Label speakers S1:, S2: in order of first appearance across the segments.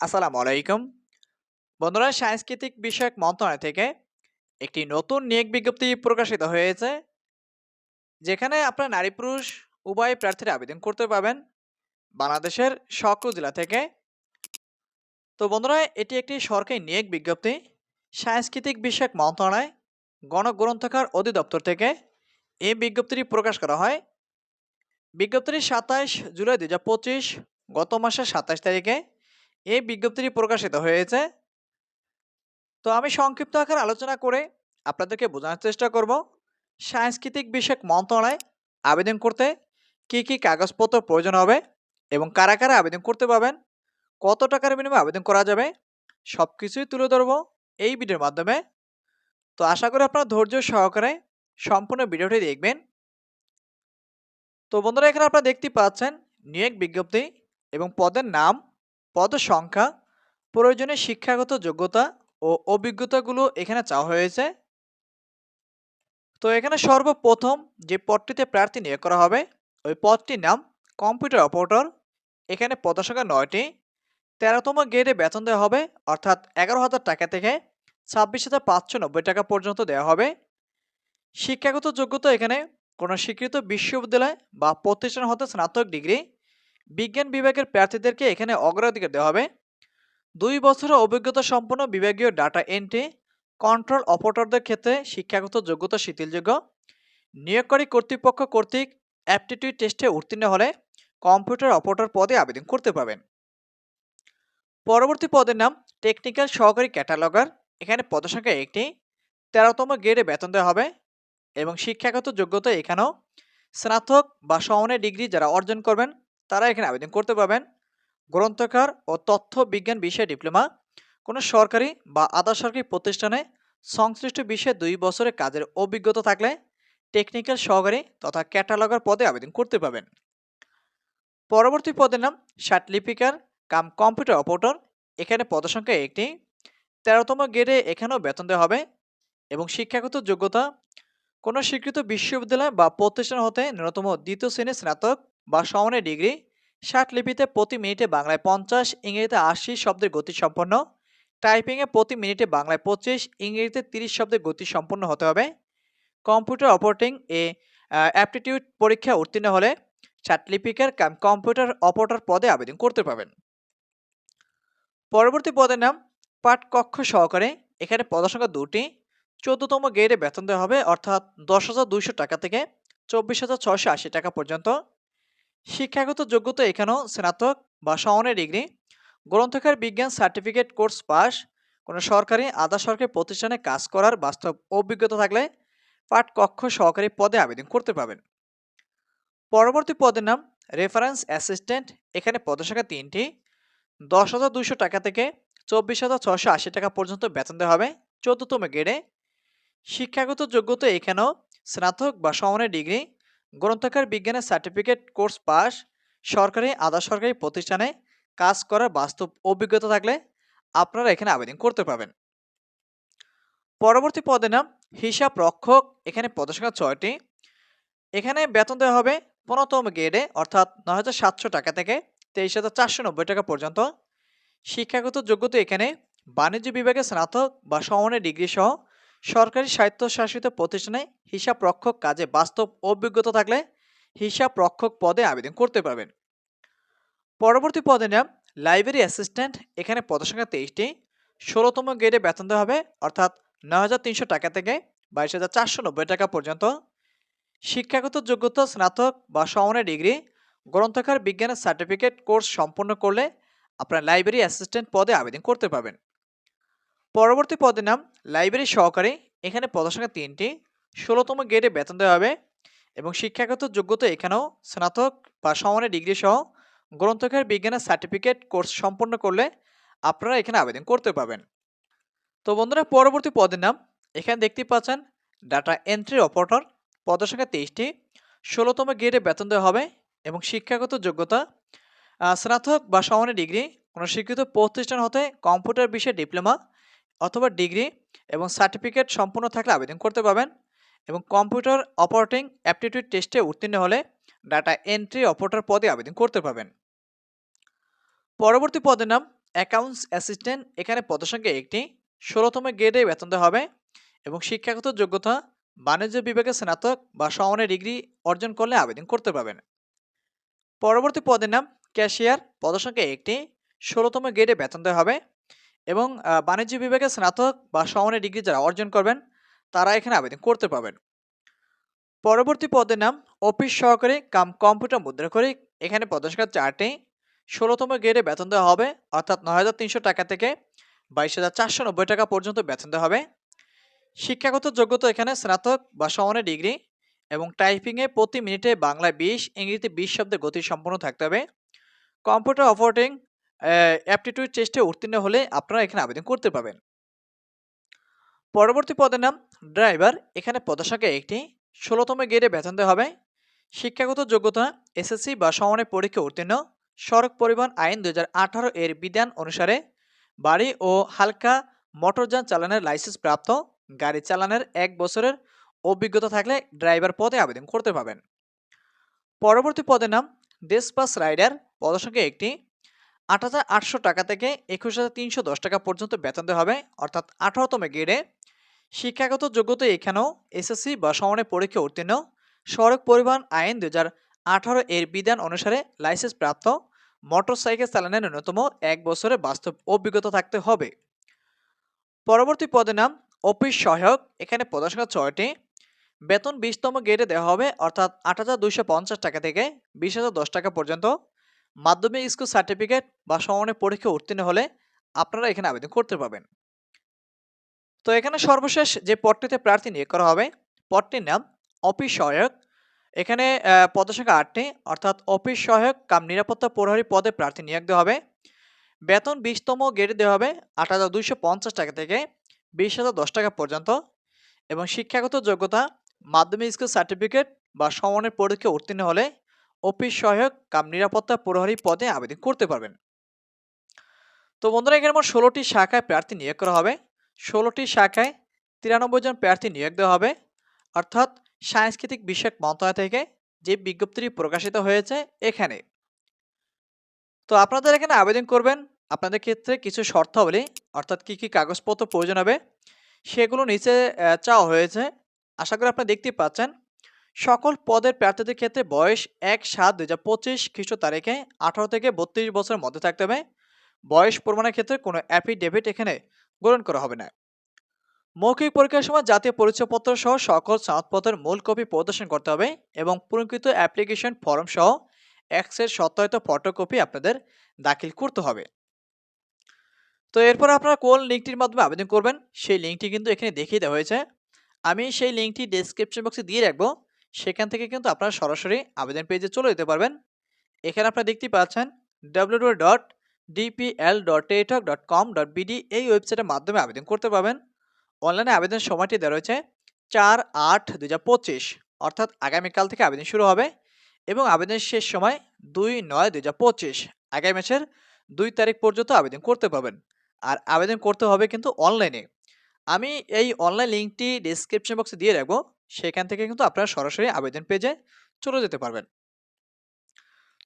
S1: আসসালামু আলাইকুম। বন্ধুরা, সাংস্কৃতিক বিষয়ক মন্ত্রণালয় থেকে একটি নতুন নিয়োগ বিজ্ঞপ্তি প্রকাশিত হয়েছে, যেখানে আপনার নারী পুরুষ উভয় প্রার্থীরা আবেদন করতে পাবেন বাংলাদেশের সকল জেলা থেকে। তো বন্ধুরা, এটি একটি সরকারি নিয়োগ বিজ্ঞপ্তি। সাংস্কৃতিক বিষয়ক মন্ত্রণালয় গণগ্রন্থকার অধিদপ্তর থেকে এই বিজ্ঞপ্তিটি প্রকাশ করা হয়। বিজ্ঞপ্তিটি সাতাশ জুলাই দু হাজার পঁচিশ, গত মাসের সাতাশ তারিখে এই বিজ্ঞপ্তিটি প্রকাশিত হয়েছে। তো আমি সংক্ষিপ্ত আকার আলোচনা করে আপনাদেরকে বোঝানোর চেষ্টা করব। সাংস্কৃতিক বিষয়ক মন্ত্রণালয় আবেদন করতে কি কি কাগজপত্র প্রয়োজন হবে এবং কারা কারা আবেদন করতে পাবেন কত টাকার বিনিময়ে আবেদন করা যাবে সব কিছুই তুলে ধরবো এই ভিডিওর মাধ্যমে। তো আশা করি আপনারা ধৈর্য সহকারে সম্পূর্ণ ভিডিওটি দেখবেন। তো বন্ধুরা, এখানে আপনারা দেখতে পাচ্ছেন নিয়োগ বিজ্ঞপ্তি এবং পদের নাম পদ সংখ্যা প্রয়োজনীয় শিক্ষাগত যোগ্যতা ও অভিজ্ঞতাগুলো এখানে চাওয়া হয়েছে। তো এখানে সর্বপ্রথম যে পদটিতে প্রার্থী নিয়োগ করা হবে, ওই পদটির নাম কম্পিউটার অপারেটর। এখানে পদের সংখ্যা নয়টি, তেরোতম গ্রেডে বেতন দেওয়া হবে, অর্থাৎ এগারো হাজার টাকা থেকে ছাব্বিশ হাজার পাঁচশো নব্বই টাকা পর্যন্ত দেওয়া হবে। শিক্ষাগত যোগ্যতা এখানে কোনো স্বীকৃত বিশ্ববিদ্যালয় বা প্রতিষ্ঠান হতে স্নাতক ডিগ্রি বিজ্ঞান বিভাগের প্রার্থীদেরকে এখানে অগ্রাধিকার দেওয়া হবে। দুই বছরের অভিজ্ঞতা সম্পন্ন বিভাগীয় ডাটা এন্ট্রি, কন্ট্রোল অপারেটরদের ক্ষেত্রে শিক্ষাগত যোগ্যতা শিথিলযোগ্য। নিয়োগকারী কর্তৃপক্ষ কর্তৃক অ্যাপটিটিউড টেস্টে উত্তীর্ণ হলে কম্পিউটার অপারেটর পদে আবেদন করতে পারবেন। পরবর্তী পদের নাম টেকনিক্যাল সহকারী ক্যাটালগার। এখানে পদসংখ্যা একটি। তেরোতম গ্রেডে বেতন দেওয়া হবে এবং শিক্ষাগত যোগ্যতা এখানেও স্নাতক বা সমানের ডিগ্রি যারা অর্জন করবেন তারা এখানে আবেদন করতে পারবেন। গ্রন্থকার ও তথ্য বিজ্ঞান বিষয়ে ডিপ্লোমা, কোনো সরকারি বা আধা সরকারি প্রতিষ্ঠানে সংশ্লিষ্ট বিষয়ে দুই বছরের কাজের অভিজ্ঞতা থাকলে টেকনিক্যাল সহকারী তথা ক্যাটালগার পদে আবেদন করতে পারবেন। পরবর্তী পদের নাম লিপিকার কাম কম্পিউটার অপারেটর। এখানে পদসংখ্যা একটি। তেরোতম গ্রেডে এখানেও বেতন দেওয়া হবে এবং শিক্ষাগত যোগ্যতা, কোনো স্বীকৃত বিশ্ববিদ্যালয় বা প্রতিষ্ঠান হতে ন্যূনতম দ্বিতীয় শ্রেণির স্নাতক বা সমানের ডিগ্রি। ষাট লিপিতে প্রতি মিনিটে বাংলায় পঞ্চাশ, ইংরেজিতে আশি শব্দের গতি সম্পন্ন। টাইপিংয়ে প্রতি মিনিটে বাংলায় পঁচিশ, ইংরেজিতে তিরিশ শব্দের গতি সম্পন্ন হতে হবে। কম্পিউটার অপারেটিং এ অ্যাপটিটিউড পরীক্ষা উত্তীর্ণ হলে লিপিকার কম্পিউটার অপারেটর পদে আবেদন করতে পারবেন। পরবর্তী পদের নাম পাঠ কক্ষ সহকারে। এখানে পদসংখ্যা দুটি। চোদ্দতম গ্রেডে বেতন দেওয়া হবে, অর্থাৎ দশ হাজার দুইশো টাকা থেকে চব্বিশ হাজার ছয়শো আশি টাকা পর্যন্ত। শিক্ষাগত যোগ্যতা এখানেও স্নাতক বা সমানের ডিগ্রি। গ্রন্থকার বিজ্ঞান সার্টিফিকেট কোর্স পাস। কোনো সরকারি, আধা সরকারি প্রতিষ্ঠানে কাজ করার বাস্তব অভিজ্ঞতা থাকলে পাঠকক্ষ সহকারী পদে আবেদন করতে পারবেন। পরবর্তী পদের নাম রেফারেন্স অ্যাসিস্ট্যান্ট। এখানে পদসংখ্যা তিনটি। দশ হাজার দুইশো টাকা থেকে চব্বিশ হাজার ছশো আশি টাকা পর্যন্ত বেতন দেওয়া হবে চোদ্দতম গ্রেডে। শিক্ষাগত যোগ্যতা এখানেও স্নাতক বা সমানের ডিগ্রি। গ্রন্থাকার বিজ্ঞানের সার্টিফিকেট কোর্স পাস, সরকারি আধা সরকারি প্রতিষ্ঠানে কাজ করার বাস্তব অভিজ্ঞতা থাকলে আপনারা এখানে আবেদন করতে পারবেন। পরবর্তী পদের নাম, হিসাব রক্ষক, এখানে পদসংখ্যা ছয়টি। এখানে বেতন দেওয়া হবে পনেরোতম গ্রেডে, অর্থাৎ নয় হাজার সাতশো টাকা থেকে তেইশ হাজার চারশো নব্বই টাকা পর্যন্ত। শিক্ষাগত যোগ্যতা এখানে বাণিজ্য বিভাগে স্নাতক বা সমানের ডিগ্রি সহ সরকারি স্বায়ত্তশাসিত প্রতিষ্ঠানে হিসাব রক্ষক কাজে বাস্তব অভিজ্ঞতা থাকলে হিসাব রক্ষক পদে আবেদন করতে পারবেন। পরবর্তী পদে নাম লাইব্রেরি অ্যাসিস্ট্যান্ট, এখানে পদসংখ্যা তেইশটি, ষোলোতম গ্রেডে বেতন দেওয়া হবে, অর্থাৎ নয় হাজার তিনশো টাকা থেকে বাইশ হাজার চারশো নব্বই টাকা পর্যন্ত। শিক্ষাগত যোগ্যতা, স্নাতক বা সমানের ডিগ্রি গ্রন্থাকার বিজ্ঞানের সার্টিফিকেট কোর্স সম্পন্ন করলে আপনার লাইব্রেরি অ্যাসিস্ট্যান্ট পদে আবেদন করতে পারবেন। পরবর্তী পদের নাম লাইব্রেরি সহকারী এখানে পদসংখ্যা তিনটি, ষোলোতম গ্রেডে বেতন দেওয়া হবে এবং শিক্ষাগত যোগ্যতা এখানেও স্নাতক বা সমানের ডিগ্রি সহ গ্রন্থকার বিজ্ঞানের সার্টিফিকেট কোর্স সম্পন্ন করলে আপনারা এখানে আবেদন করতে পারবেন। তো বন্ধুরা, পরবর্তী পদের নাম এখানে দেখতে পাচ্ছেন ডাটা এন্ট্রি অপারেটর পদসংখ্যা তেইশটি, ষোলোতম গ্রেডে বেতন দেওয়া হবে এবং শিক্ষাগত যোগ্যতা স্নাতক বা সমানের ডিগ্রি, কোনো স্বীকৃত প্রতিষ্ঠান হতে কম্পিউটার বিষয়ে ডিপ্লোমা অথবা ডিগ্রি এবং সার্টিফিকেট সম্পূর্ণ থাকলে আবেদন করতে পারবেন এবং কম্পিউটার অপারেটিং অ্যাপটিটিউড টেস্টে উত্তীর্ণ হলে ডাটা এন্ট্রি অপারেটর পদে আবেদন করতে পারবেন। পরবর্তী পদের নাম অ্যাকাউন্টস অ্যাসিস্ট্যান্ট। এখানে পদসংখ্যা একটি ষোলোতম গ্রেডে বেতন দেওয়া হবে এবং শিক্ষাগত যোগ্যতা, বাণিজ্য বিভাগে স্নাতক বা সমানের ডিগ্রি অর্জন করলে আবেদন করতে পারবেন। পরবর্তী পদের নাম ক্যাশিয়ার। পদসংখ্যা একটি ষোলোতম গ্রেডে বেতন দেওয়া হবে এবং বাণিজ্য বিভাগে স্নাতক বা সমানের ডিগ্রি যারা অর্জন করবেন, তারা এখানে আবেদন করতে পারবেন। পরবর্তী পদের নাম অফিস সহকারী কাম কম্পিউটার মুদ্রাকরী এখানে পদসংখ্যা চারটি, ষোলোতম গ্রেডে বেতন দেওয়া হবে, অর্থাৎ নয় হাজার তিনশো টাকা থেকে বাইশ হাজার চারশো নব্বই টাকা পর্যন্ত বেতন দেওয়া হবে। শিক্ষাগত যোগ্যতা এখানে স্নাতক বা সমানের ডিগ্রি এবং টাইপিংয়ে প্রতি মিনিটে বাংলায় বিশ, ইংরেজিতে বিশ শব্দে গতি সম্পন্ন থাকতে হবে। কম্পিউটার অপারেটিং অ্যাপটিটিউড টেস্টে উত্তীর্ণ হলে আপনারা এখানে আবেদন করতে পারবেন। পরবর্তী পদের নাম ড্রাইভার এখানে পদসংখ্যা একটি ষোলোতম গ্রেডে বেতন দেওয়া হবে। শিক্ষাগত যোগ্যতা এসএসসি বা সমানের পরীক্ষা উত্তীর্ণ। সড়ক পরিবহন আইন দু হাজার আঠারো এর বিধান অনুসারে বাড়ি ও হালকা মোটরযান চালানোর লাইসেন্স প্রাপ্ত, গাড়ি চালানোর এক বছরের অভিজ্ঞতা থাকলে ড্রাইভার পদে আবেদন করতে পারবেন। পরবর্তী পদের নাম ডেসপাস রাইডার পদসংখ্যা একটি আট হাজার আটশো টাকা থেকে একুশ হাজার তিনশো দশ টাকা পর্যন্ত বেতন দেওয়া হবে, অর্থাৎ আঠারোতম গ্রেডে শিক্ষাগত যোগ্যতা এখানেও এসএসসি বা সমানের পরীক্ষা উত্তীর্ণ। সড়ক পরিবহন আইন দু আঠারো এর বিধান অনুসারে লাইসেন্স প্রাপ্ত। মোটরসাইকেল চালানোর ন্যূনতম এক বছরে বাস্তব অভিজ্ঞতা থাকতে হবে। পরবর্তী পদের নাম অফিস সহায়ক, এখানে পদসংখ্যা ছয়টি। বেতন বিশতম গ্রেডে দেওয়া হবে, অর্থাৎ আট হাজার দুইশো পঞ্চাশ টাকা থেকে বিশ হাজার দশ টাকা পর্যন্ত। মাধ্যমিক স্কুল সার্টিফিকেট বা সমানের পরীক্ষা উত্তীর্ণ হলে আপনারা এখানে আবেদন করতে পারবেন। তো এখানে সর্বশেষ যে পদটিতে প্রার্থী নিয়োগ করা হবে, পদটির নাম অফিস সহায়ক। এখানে পদসংখ্যা আটটি, অর্থাৎ অফিস সহায়ক কাম নিরাপত্তা প্রহরী পদে প্রার্থী নিয়োগ দেওয়া হবে। বেতন বিশতম গ্রেডে দেওয়া হবে আট হাজার দুইশো পঞ্চাশ টাকা থেকে বিশ হাজার দশ টাকা পর্যন্ত এবং শিক্ষাগত যোগ্যতা মাধ্যমিক স্কুল সার্টিফিকেট বা সমানের পরীক্ষা উত্তীর্ণ হলে অফিস সহায়ক কাম নিরাপত্তা প্রহরী পদে আবেদন করতে পারবেন। তো বন্ধুরা, এখানে মোট ষোলোটি শাখায় প্রার্থী নিয়োগ করা হবে। ষোলোটি শাখায় তিরানব্বই জন প্রার্থী নিয়োগ দেওয়া হবে। অর্থাৎ সাংস্কৃতিক বিষয়ক মন্ত্রণালয় থেকে যে বিজ্ঞপ্তিটি প্রকাশিত হয়েছে এখানে। তো আপনাদের এখানে আবেদন করবেন। আপনাদের ক্ষেত্রে কিছু শর্তাবলী, অর্থাৎ কি কি কাগজপত্র প্রয়োজন হবে, সেগুলো নিচে চাওয়া হয়েছে। আশা করি আপনারা দেখতে পাচ্ছেন। সকল পদের প্রার্থীদের ক্ষেত্রে বয়স এক সাত দুই হাজার পঁচিশ খ্রিস্ট তারিখে আঠারো থেকে বত্রিশ বছরের মধ্যে থাকতে হবে। বয়স প্রমাণের ক্ষেত্রে কোনো অ্যাফিডেভিট এখানে গ্রহণ করা হবে না। মৌখিক পরীক্ষার সময় জাতীয় পরিচয়পত্র সহ সকল সনদপত্রের মূল কপি প্রদর্শন করতে হবে এবং পূরণকৃত অ্যাপ্লিকেশন ফর্ম সহ এক্সের সত্যায়িত ফটোকপি আপনাদের দাখিল করতে হবে। তো এরপর আপনারা কোন লিঙ্কটির মাধ্যমে আবেদন করবেন? সেই লিঙ্কটি কিন্তু এখানে দেখিয়ে দেওয়া হয়েছে। আমি সেই লিঙ্কটি ডেসক্রিপশন বক্সে দিয়ে রাখব। সেখান থেকে কিন্তু আপনারা সরাসরি আবেদন পেজে চলে যেতে পারবেন। এখানে আপনারা দেখতে পাচ্ছেন W dot dot dot com dot BD এই ওয়েবসাইটের মাধ্যমে আবেদন করতে পারবেন। অনলাইনে আবেদন সময়টি দেওয়া রয়েছে চার আট দু অর্থাৎ আগামীকাল থেকে আবেদন শুরু হবে এবং আবেদনের শেষ সময় দুই নয় দু আগামী মাসের দুই তারিখ পর্যন্ত আবেদন করতে পারবেন। আর আবেদন করতে হবে কিন্তু অনলাইনে আমি এই অনলাইন লিঙ্কটি ডিসক্রিপশন বক্সে দিয়ে রাখব। সেখান থেকে কিন্তু আপনারা সরাসরি আবেদন পেজে চলে যেতে পারবেন।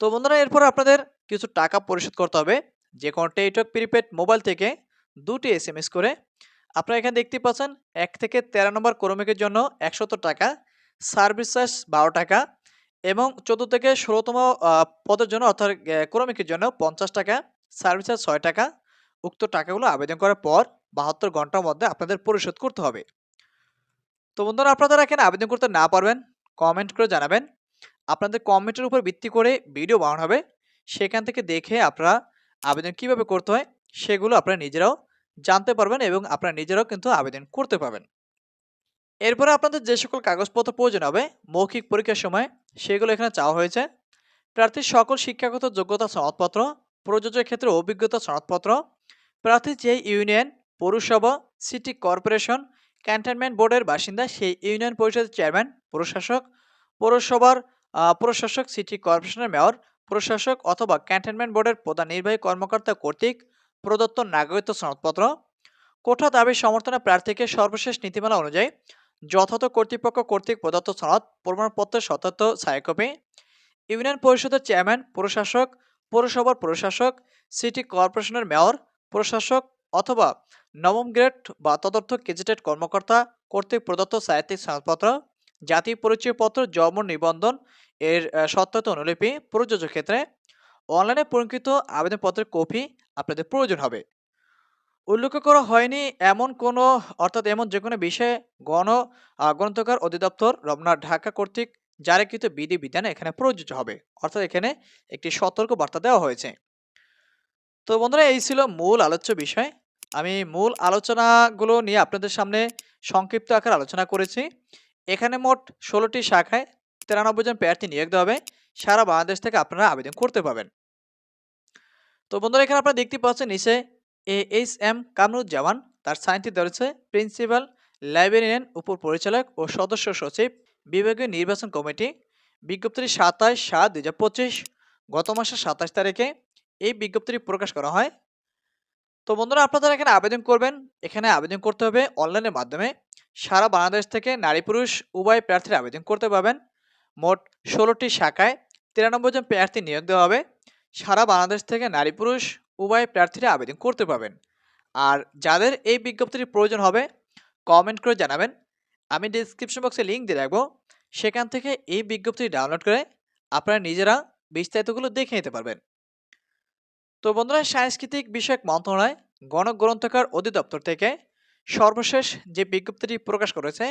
S1: তো বন্ধুরা, এরপর আপনাদের কিছু টাকা পরিশোধ করতে হবে। যে কোনো টেটক প্রিপেড মোবাইল থেকে দুটি এস এম এস করে আপনারা এখানে দেখতে পাচ্ছেন এক থেকে তেরো নম্বর ক্রমিকের জন্য একশত টাকা, সার্ভিস চার্জ বারো টাকা এবং চোদ্দ থেকে ষোলোতম পদের জন্য অর্থাৎ ক্রমিকের জন্য পঞ্চাশ টাকা, সার্ভিস চার্জ ছয় টাকা। উক্ত টাকাগুলো আবেদন করার পর বাহাত্তর ঘণ্টার মধ্যে আপনাদের পরিশোধ করতে হবে। তো বন্ধুরা আপনারা এখানে আবেদন করতে না পারবেন কমেন্ট করে জানাবেন। আপনাদের কমেন্টের উপর ভিত্তি করে ভিডিও বানানো হবে। সেখান থেকে দেখে আপনারা আবেদন কীভাবে করতে হয়, সেগুলো আপনারা নিজেরাও জানতে পারবেন এবং আপনারা নিজেরাও কিন্তু আবেদন করতে পারবেন। এরপরে আপনাদের যে সকল কাগজপত্র প্রয়োজন হবে, মৌখিক পরীক্ষার সময় সেগুলো এখানে চাওয়া হয়েছে। প্রার্থীর সকল শিক্ষাগত যোগ্যতা সনদপত্র প্রযোজ্যের ক্ষেত্রে অভিজ্ঞতা সনদপত্র, প্রার্থী যে ইউনিয়ন, পৌরসভা সিটি কর্পোরেশন ক্যান্টনমেন্ট বোর্ডের বাসিন্দা সেই ইউনিয়ন পরিষদের চেয়ারম্যান, প্রশাসক, পৌরসভার প্রশাসক, সিটি কর্পোরেশনের মেয়র, প্রশাসক অথবা ক্যান্টনমেন্ট বোর্ডের প্রধান নির্বাহী কর্মকর্তা কর্তৃক প্রদত্ত নাগরিকত্ব সনদপত্র, কোঠা দাবির সমর্থনে প্রার্থীকে সর্বশেষ নীতিমালা অনুযায়ী যথাযথ কর্তৃপক্ষ কর্তৃক প্রদত্ত সনদ, প্রমাণপত্রের সত্যার্থ ছায়াকপি, ইউনিয়ন পরিষদের চেয়ারম্যান, প্রশাসক, পৌরসভার প্রশাসক, সিটি কর্পোরেশনের মেয়র, প্রশাসক অথবা নবম গ্রেড বা তদর্থ গেজেটেড কর্মকর্তা কর্তৃক প্রদত্ত সাহিত্যিক সনদপত্র জাতীয় পরিচয়পত্র, জন্ম নিবন্ধন এর সত্যতা অনুলিপি, প্রযোজ্য ক্ষেত্রে অনলাইনে পূরণকৃত আবেদনপত্রের কপি আপনাদের প্রয়োজন হবে। উল্লেখ করা হয়নি এমন কোনো, অর্থাৎ এমন যে কোনো বিষয়ে গণ গ্রন্থকার অধিদপ্তর রমনা ঢাকা কর্তৃক জারিকৃত বিধি বিধান এখানে প্রযোজ্য হবে। অর্থাৎ এখানে একটি সতর্ক বার্তা দেওয়া হয়েছে। তো বন্ধুরা, এই ছিল মূল আলোচ্য বিষয়। আমি মূল আলোচনাগুলো নিয়ে আপনাদের সামনে সংক্ষিপ্ত আকার আলোচনা করেছি। এখানে মোট ষোলোটি শাখায় তিরানব্বই জন প্রার্থী নিয়োগ দেওয়া হবে। সারা বাংলাদেশ থেকে আপনারা আবেদন করতে পারবেন। তো বন্ধুরা, এখানে আপনারা দেখতে পাচ্ছেন, নিচে এ এইচ এম কামরুজ্জামান, তার সাইনটি ধরেছে প্রিন্সিপাল লাইব্রেরিয়ান উপর পরিচালক ও সদস্য সচিব, বিভাগীয় নির্বাচন কমিটি। বিজ্ঞপ্তিটি সাতাশ সাত দুই গত মাসের সাতাশ তারিখে। এই বিজ্ঞপ্তিটি প্রকাশ করা হয় তো বন্ধুরা, আপনারা এখানে আবেদন করবেন, এখানে আবেদন করতে হবে অনলাইনের মাধ্যমে। সারা বাংলাদেশ থেকে নারী পুরুষ উভয় প্রার্থীরা আবেদন করতে পারবেন। মোট ষোলোটি শাখায় তিরানব্বই জন প্রার্থী নিয়োগ দেওয়া হবে। সারা বাংলাদেশ থেকে নারী পুরুষ উভয় প্রার্থীরা আবেদন করতে পারবেন। আর যাদের এই বিজ্ঞপ্তির প্রয়োজন হবে কমেন্ট করে জানাবেন। আমি ডিসক্রিপশন বক্সে লিঙ্ক দিয়ে রাখব। সেখান থেকে এই বিজ্ঞপ্তি ডাউনলোড করে আপনারা নিজেরা বিস্তারিতগুলো দেখে নিতে পারবেন। তো বন্ধুরা, সাংস্কৃতিক বিষয়ক মন্ত্রণালয়, গণগ্রন্থকার অধিদপ্তর থেকে সর্বশেষ যে বিজ্ঞপ্তিটি প্রকাশ করেছে,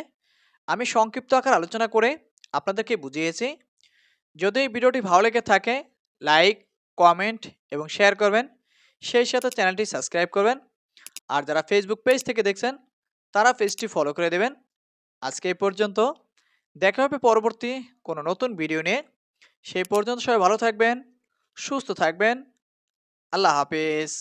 S1: আমি সংক্ষিপ্ত আকার আলোচনা করে আপনাদেরকে বুঝিয়েছি। যদি এই ভিডিওটি ভালো লেগে থাকে, লাইক, কমেন্ট এবং শেয়ার করবেন। সেই সাথে চ্যানেলটি সাবস্ক্রাইব করবেন। আর যারা ফেসবুক পেজ থেকে দেখছেন, তারা পেজটি ফলো করে দেবেন। আজকে এই পর্যন্ত। দেখা হবে পরবর্তী কোনো নতুন ভিডিও নিয়ে। সেই পর্যন্ত সবাই ভালো থাকবেন, সুস্থ থাকবেন। আল্লাহ হাফিজ